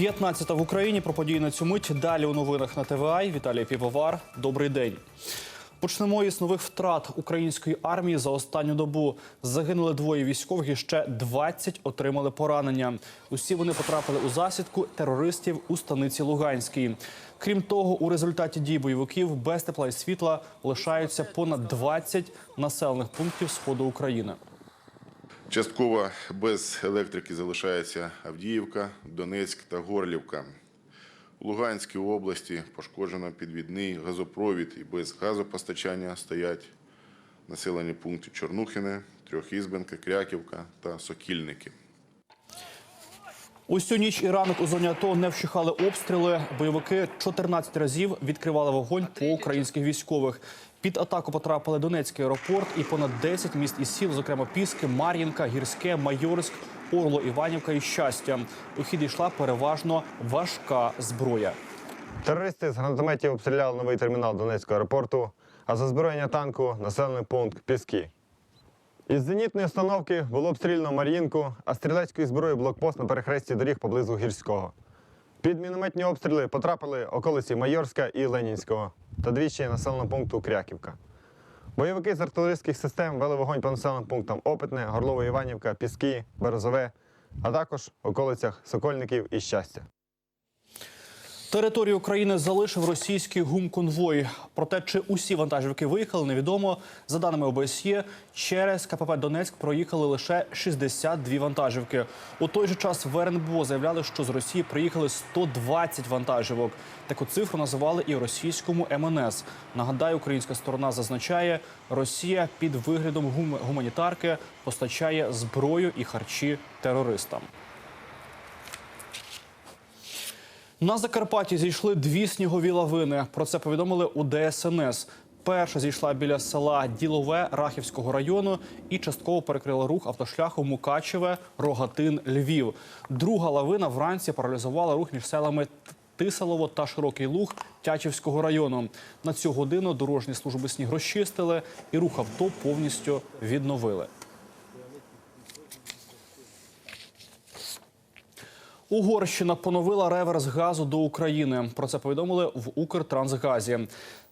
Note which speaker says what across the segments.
Speaker 1: 15 в Україні про події на цю мить. Далі у новинах на ТВА. Віталій Півовар. Добрий день. Почнемо із нових втрат української армії за останню добу. Загинули двоє військових і ще 20 отримали поранення. Усі вони потрапили у засідку терористів у станиці Луганській. Крім того, у результаті дій бойовиків без тепла і світла лишаються понад 20 населених пунктів сходу України.
Speaker 2: Частково без електрики залишається Авдіївка, Донецьк та Горлівка. У Луганській області пошкоджено підвідний газопровід і без газопостачання стоять населені пункти Чорнухине, Трьохізбенка, Кряківка та Сокільники.
Speaker 1: Усю ніч і ранок у зоні АТО не вщухали обстріли. Бойовики 14 разів відкривали вогонь по українських військових. Під атаку потрапили Донецький аеропорт і понад 10 міст і сіл, зокрема Піски, Мар'їнка, Гірське, Майорськ, Орло, Іванівка і Щастя. У хід йшла переважно важка зброя.
Speaker 3: Терористи з гранатометів обстріляли новий термінал Донецького аеропорту, а за зброєння танку населений пункт Піски. Із зенітної установки було обстріляно Мар'їнку, а стрілецької зброї блокпост на перехресті доріг поблизу Гірського. Під мінометні обстріли потрапили околиці Майорська і Ленінського та двічі населеного пункту Кряківка. Бойовики з артилерійських систем вели вогонь по населеним пунктам Опитне, Горлово-Іванівка, Піски, Березове, а також околицях Сокольників і Щастя.
Speaker 1: Територію України залишив російський гумконвой. Проте, чи усі вантажівки виїхали, невідомо. За даними ОБСЄ, через КПП Донецьк проїхали лише 62 вантажівки. У той же час в РНБО заявляли, що з Росії приїхали 120 вантажівок. Таку цифру називали і російському МНС. Нагадаю, українська сторона зазначає, Росія під виглядом гум- гуманітарки постачає зброю і харчі терористам. На Закарпатті зійшли дві снігові лавини. Про це повідомили у ДСНС. Перша зійшла біля села Ділове Рахівського району і частково перекрила рух автошляху Мукачеве, Рогатин, Львів. Друга лавина вранці паралізувала рух між селами Тисалово та Широкий Луг Тячівського району. На цю годину дорожні служби сніг розчистили і рух авто повністю відновили. Угорщина поновила реверс газу до України. Про це повідомили в Укртрансгазі.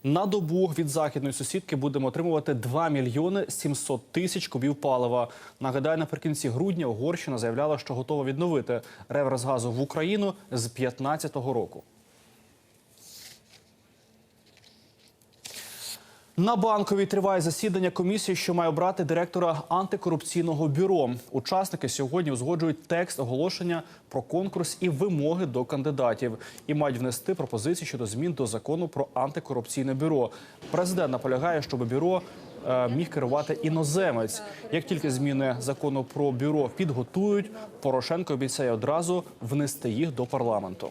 Speaker 1: На добу від західної сусідки будемо отримувати 2 мільйони 700 тисяч кубів палива. Нагадаю, наприкінці грудня Угорщина заявляла, що готова відновити реверс газу в Україну з 2015 року. На банковій триває засідання комісії, що має обрати директора антикорупційного бюро. Учасники сьогодні узгоджують текст оголошення про конкурс і вимоги до кандидатів і мають внести пропозиції щодо змін до закону про антикорупційне бюро. Президент наполягає, щоб бюро е, міг керувати іноземець. Як тільки зміни закону про бюро підготують, Порошенко обіцяє одразу внести їх до парламенту.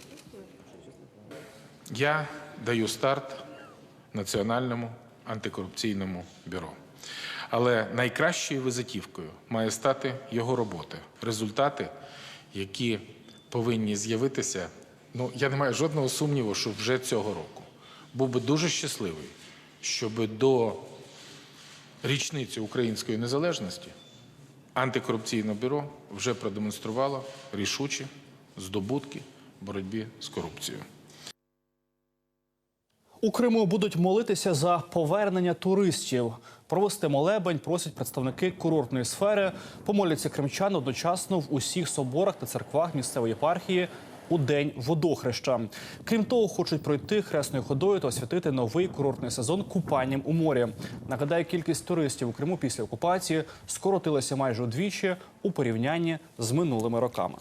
Speaker 4: Я даю старт Національному антикорупційному бюро. Але найкращою визитівкою має стати його робота. Результати, які повинні з'явитися. Ну, я не маю жодного сумніву, що вже цього року. Був би дуже щасливий, щоб до річниці української незалежності антикорупційне бюро вже продемонструвало рішучі здобутки в боротьбі з корупцією.
Speaker 1: У Криму будуть молитися за повернення туристів. Провести молебень просять представники курортної сфери. Помоляться кримчани одночасно в усіх соборах та церквах місцевої єпархії у день водохреща. Крім того, хочуть пройти хресною ходою та освятити новий курортний сезон купанням у морі. Нагадаю, кількість туристів у Криму після окупації скоротилася майже удвічі у порівнянні з минулими роками.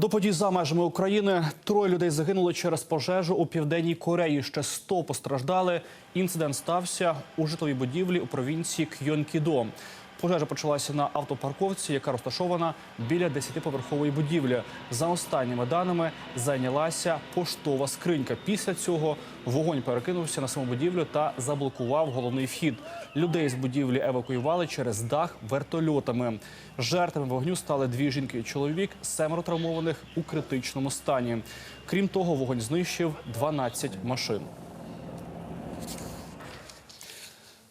Speaker 1: До подій за межами України троє людей загинули через пожежу у південній Кореї. Ще 100 постраждали. Інцидент стався у житловій будівлі у провінції Кйонкідо. Пожежа почалася на автопарковці, яка розташована біля 10-поверхової будівлі. За останніми даними зайнялася поштова скринька. Після цього вогонь перекинувся на саму будівлю та заблокував головний вхід. Людей з будівлі евакуювали через дах вертольотами. Жертвами вогню стали дві жінки і чоловік, семеро травмованих у критичному стані. Крім того, вогонь знищив 12 машин.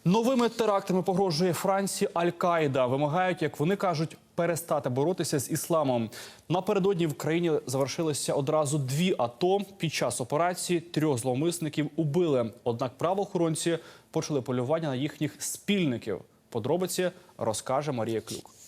Speaker 1: Новими терактами погрожує Франції Аль-Каїда. Вимагають, як вони кажуть, перестати боротися з ісламом. Напередодні в країні завершилися одразу дві АТО. Під час операції трьох зловмисників убили. Однак правоохоронці почали полювання на їхніх спільників. Подробиці розкаже Марія Клюк.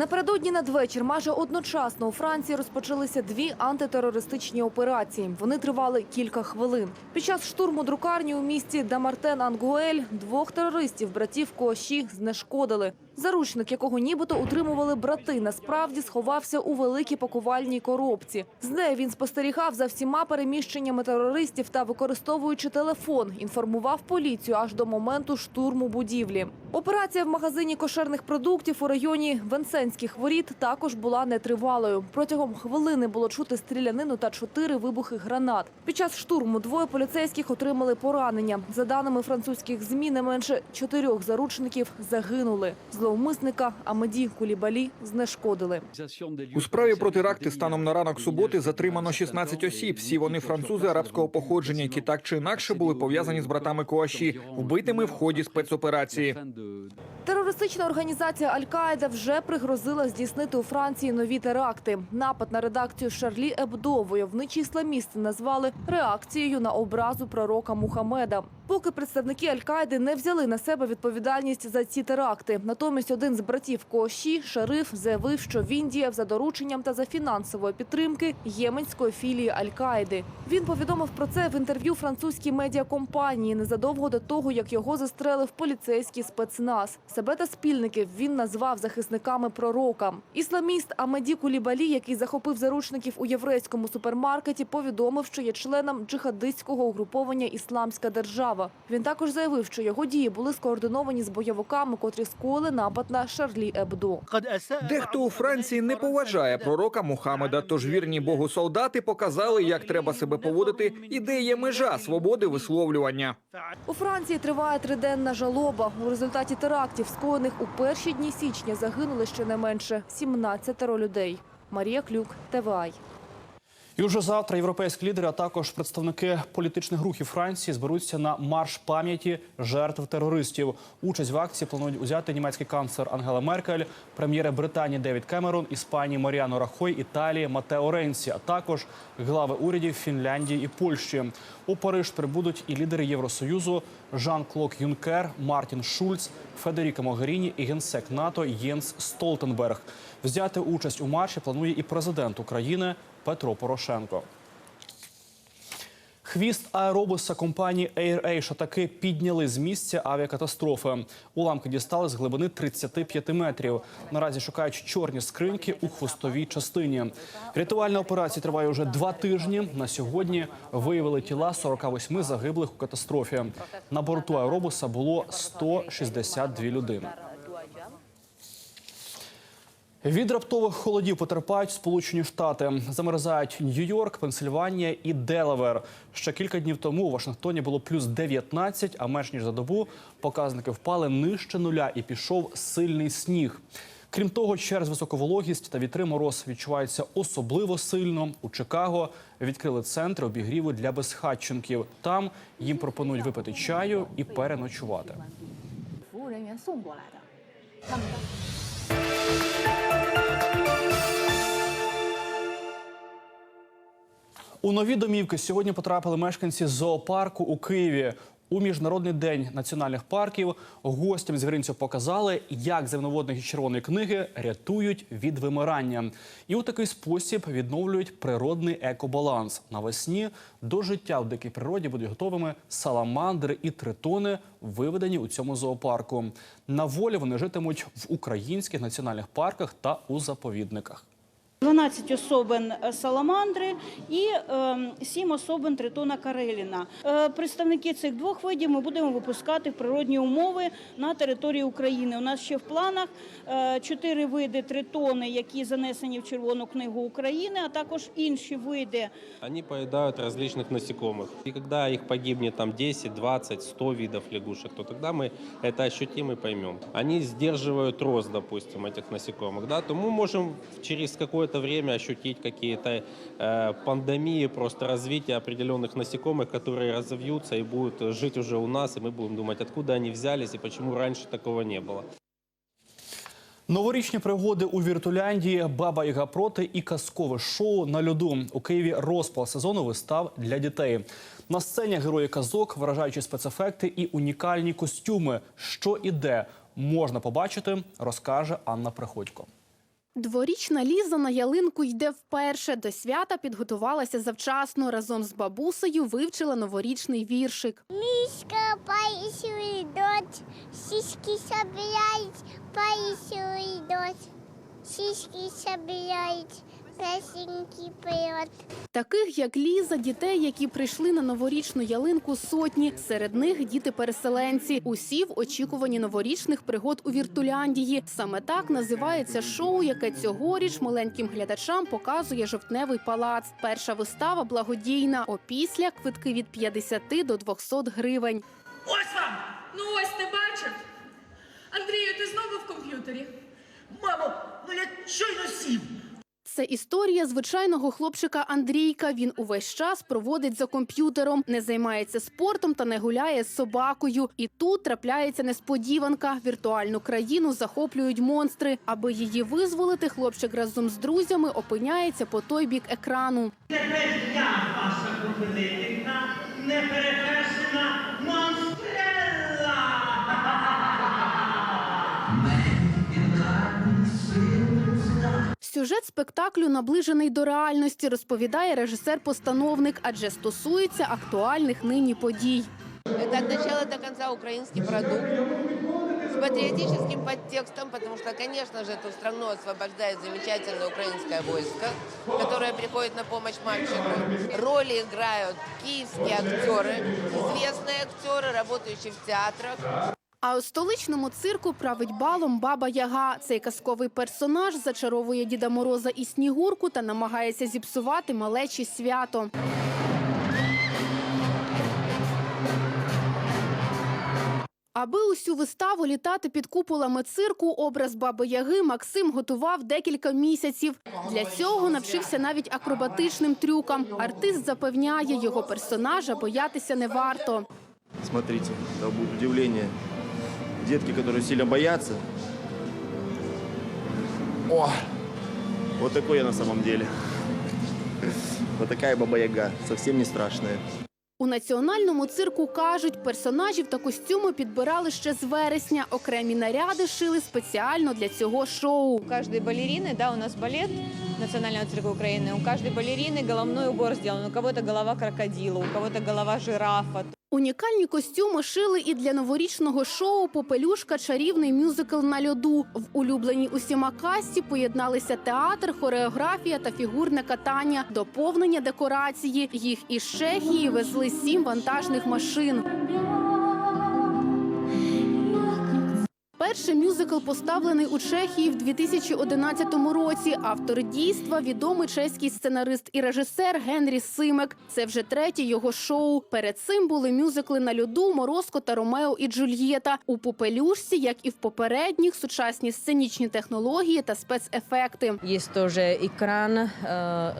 Speaker 5: Напередодні надвечір майже одночасно у Франції розпочалися дві антитерористичні операції. Вони тривали кілька хвилин. Під час штурму друкарні у місті Дамартен-Ангуель двох терористів, братів Коаші, знешкодили. Заручник, якого нібито утримували брати, насправді сховався у великій пакувальній коробці. З нею він спостерігав за всіма переміщеннями терористів та, використовуючи телефон, інформував поліцію аж до моменту штурму будівлі. Операція в магазині кошерних продуктів у районі Венсенських воріт також була нетривалою. Протягом хвилини було чути стрілянину та чотири вибухи гранат. Під час штурму двоє поліцейських отримали поранення. За даними французьких змі, не менше чотирьох заручників загинули. Зловмисника Амеді Кулібалі знешкодили.
Speaker 6: У справі про теракти станом на ранок суботи затримано 16 осіб. Всі вони французи арабського походження, які так чи інакше були пов'язані з братами Коаші, вбитими в ході спецоперації.
Speaker 5: Терористична організація Аль-Каїда вже пригрозила здійснити у Франції нові теракти. Напад на редакцію Шарлі Ебдо войовничі ісламісти назвали реакцією на образу пророка Мухаммеда. Поки представники Аль-Каїди не взяли на себе відповідальність за ці теракти. Натомість один з братів Кооші, шериф, заявив, що він діяв за дорученням та за фінансової підтримки єменської філії Аль-Каїди. Він повідомив про це в інтерв'ю французькій медіакомпанії незадовго до того, як його застрелив поліцейський спецназ. Себе та спільників він назвав захисниками пророка. Ісламіст Амеді Кулібалі, який захопив заручників у єврейському супермаркеті, повідомив, що є членом джихадистського угруповання Ісламська держава. Він також заявив, що його дії були скоординовані з бойовиками, котрі скоїли напад на Шарлі Ебдо.
Speaker 6: Дехто у Франції не поважає пророка Мухаммеда, тож вірні Богу солдати показали, як треба себе поводити, і де є межа свободи висловлювання.
Speaker 5: У Франції триває триденна жалоба. У результаті терактів, скоєних у перші дні січня, загинули щонайменше 17 людей. Марія Клюк, ТВАЙ.
Speaker 1: І вже завтра європейські лідери, а також представники політичних рухів Франції зберуться на марш пам'яті жертв терористів. Участь в акції планують узяти німецький канцлер Ангела Меркель, прем'єри Британії Девід Кемерон, Іспанії Маріано Рахой, Італії Матео Ренсі, а також глави урядів Фінляндії і Польщі. У Париж прибудуть і лідери Євросоюзу Жан-Клод Юнкер, Мартін Шульц, Федеріка Могеріні і генсек НАТО Єнс Столтенберг. Взяти участь у марші планує і президент України Петро Порошенко. Хвіст аеробуса компанії AirAsia таки підняли з місця авіакатастрофи. Уламки дістали з глибини 35 метрів. Наразі шукають чорні скриньки у хвостовій частині. Рятувальна операція триває вже два тижні. На сьогодні виявили тіла 48 загиблих у катастрофі. На борту аеробуса було 162 людини. Від раптових холодів потерпають Сполучені Штати. Замерзають Нью-Йорк, Пенсильванія і Делавер. Ще кілька днів тому у Вашингтоні було плюс 19, а менш ніж за добу показники впали нижче нуля і пішов сильний сніг. Крім того, через високу вологість та вітри мороз відчувається особливо сильно. У Чикаго відкрили центри обігріву для безхатченків. Там їм пропонують випити чаю і переночувати. У нові домівки сьогодні потрапили мешканці зоопарку у Києві. У міжнародний день національних парків гостям звіринців показали, як земноводних червоної книги рятують від вимирання, і у такий спосіб відновлюють природний екобаланс. Навесні до життя в дикій природі будуть готовими саламандри і тритони, виведені у цьому зоопарку. На волі вони житимуть в українських національних парках та у заповідниках.
Speaker 7: 12 особин е, саламандри і е, 7 особин тритона кареліна. Е, представники цих двох видів ми будемо випускати в природні умови на території України. У нас ще в планах е, 4 види тритони, які занесені в Червону книгу України, а також інші види
Speaker 8: Они поедают различных насекомых. И когда их погибнет там 10, 20, 100 видов лягушек, то тогда мы это ощутим и поймем. Они сдерживают рост, допустим, этих насекомых. Да? То мы можем через какое-то это время ощутить какие-то э, пандемии, просто развитие определенных насекомых, которые разовьются и будут жить уже у нас, и мы будем думать, откуда они взялись и почему раньше такого не было.
Speaker 1: Новорічні пригоди у Віртуляндії, Баба Яга проти і казкове шоу на льоду. У Києві розпал сезону вистав для дітей. На сцені герої казок, вражаючі спецефекти і унікальні костюми. Що і де можна побачити, розкаже Анна Приходько.
Speaker 9: Дворічна Ліза на ялинку йде вперше. До свята підготувалася завчасно. Разом з бабусею вивчила новорічний віршик.
Speaker 10: Мішка Паисю йдуть, сіськи собирають, Паисю йдуть, сіськи собирает, песенки поет.
Speaker 9: Таких як Ліза, дітей, які прийшли на новорічну ялинку, сотні. Серед них діти-переселенці. Усі в очікуванні новорічних пригод у Віртуляндії. Саме так називається шоу, яке цьогоріч маленьким глядачам показує жовтневий палац. Перша вистава благодійна. Опісля квитки від 50 до 200 гривень.
Speaker 11: Ось вам! Ну ось ти бачив. Андрію, ти знову в комп'ютері.
Speaker 12: Мамо, ну я щойно сів.
Speaker 9: Це історія звичайного хлопчика Андрійка. Він увесь час проводить за комп'ютером, не займається спортом та не гуляє з собакою. І тут трапляється несподіванка. Віртуальну країну захоплюють монстри. Аби її визволити, хлопчик разом з друзями опиняється по той бік екрану.
Speaker 12: Тепер я ваша повелительна, неперевершена монстрелла.
Speaker 9: Сюжет спектаклю наближений до реальності, розповідає режисер-постановник, адже стосується актуальних нині подій.
Speaker 13: Это от начала до конца украинский продукт с патриотическим подтекстом, потому что, конечно же, эту страну освобождает замечательное украинское войско, которое приходит на помощь мальчику. Роли играют киевские актеры, известные актеры, работающие в театрах.
Speaker 9: А у столичному цирку править балом баба Яга. Цей казковий персонаж зачаровує Діда Мороза і Снігурку та намагається зіпсувати малечі свято. Аби усю виставу літати під куполами цирку, образ баби Яги Максим готував декілька місяців. Для цього навчився навіть акробатичним трюкам. Артист запевняє, його персонажа боятися не варто.
Speaker 14: Смотрите, удивление. Детки, которые сильно боятся. О! Вот такой я на самом деле. Вот такая баба-яга, совсем не страшная.
Speaker 9: У національному цирку кажуть, персонажів та костюми підбирали ще з вересня. Окремі наряди шили спеціально для цього шоу.
Speaker 15: У каждой балерины, да, у нас балет Национального цирка Украины, у каждой балерины головной убор сделан. У кого-то голова крокодила, у кого-то голова жирафа.
Speaker 9: Унікальні костюми шили і для новорічного шоу Попелюшка чарівний мюзикл на льоду. В улюбленій усіма касті поєдналися театр, хореографія та фігурне катання, доповнення декорації. Їх із Чехії везли сім вантажних машин. Перший мюзикл поставлений у Чехії в 2011 році. Автор дійства відомий чеський сценарист і режисер Генрі Симек. Це вже третє його шоу. Перед цим були мюзикли на льоду Морозко та Ромео і Джульєта. У попелюшці, як і в попередніх, сучасні сценічні технології та спецефекти.
Speaker 15: Есть тоже экран,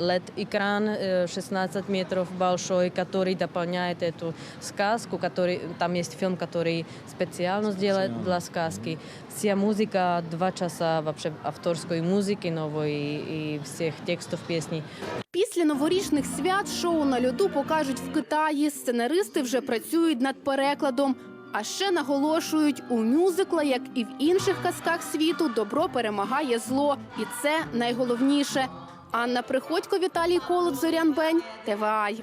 Speaker 15: LED-экран, 16 метров большой, который дополняет эту сказку. Который, там есть фильм, который специально сделан для сказки. Вся музыка, два часа вообще авторской музыки новой и, и всех текстов песней.
Speaker 9: Після новорічних свят шоу на льоду покажуть в Китаї. Сценаристи вже працюють над перекладом. А ще наголошують, у мюзикла, як і в інших казках світу, добро перемагає зло. І це найголовніше. Анна Приходько, Віталій Колот, Зорян Бень, ТВАЙ.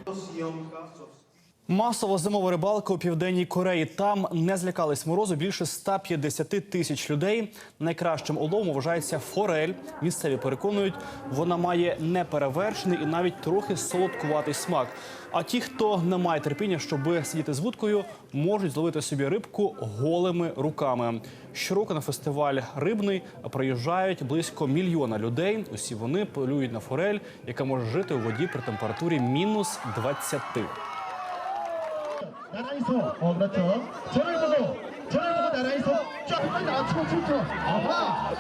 Speaker 1: Масова зимова рибалка у південній Кореї. Там не злякались морозу більше 150 тисяч людей. Найкращим уловом вважається форель. Місцеві переконують, вона має неперевершений і навіть трохи солодкуватий смак. А ті, хто не має терпіння, щоб сидіти з вудкою, можуть зловити собі рибку голими руками. Щороку на фестиваль рибний приїжджають близько мільйона людей. Усі вони полюють на форель, яка може жити у воді при температурі мінус 20.
Speaker 12: 나란히 서. 어, 그렇죠. 저를 보고, 저를 보고 나란히 서. 쫙, 빨리 쳐, 쳐. 아하.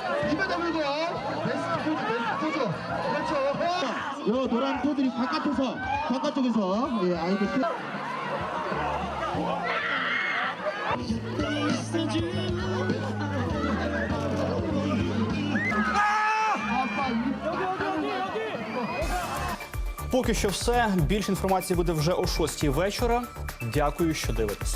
Speaker 12: 담을 거야. 베스트 포즈, 베스트 포즈. 그렇지. 멘토들이 바깥에서 바깥쪽에서 예, 아이들
Speaker 1: Поки що все. Більше інформації буде вже о 6 вечора. Дякую, що дивитесь.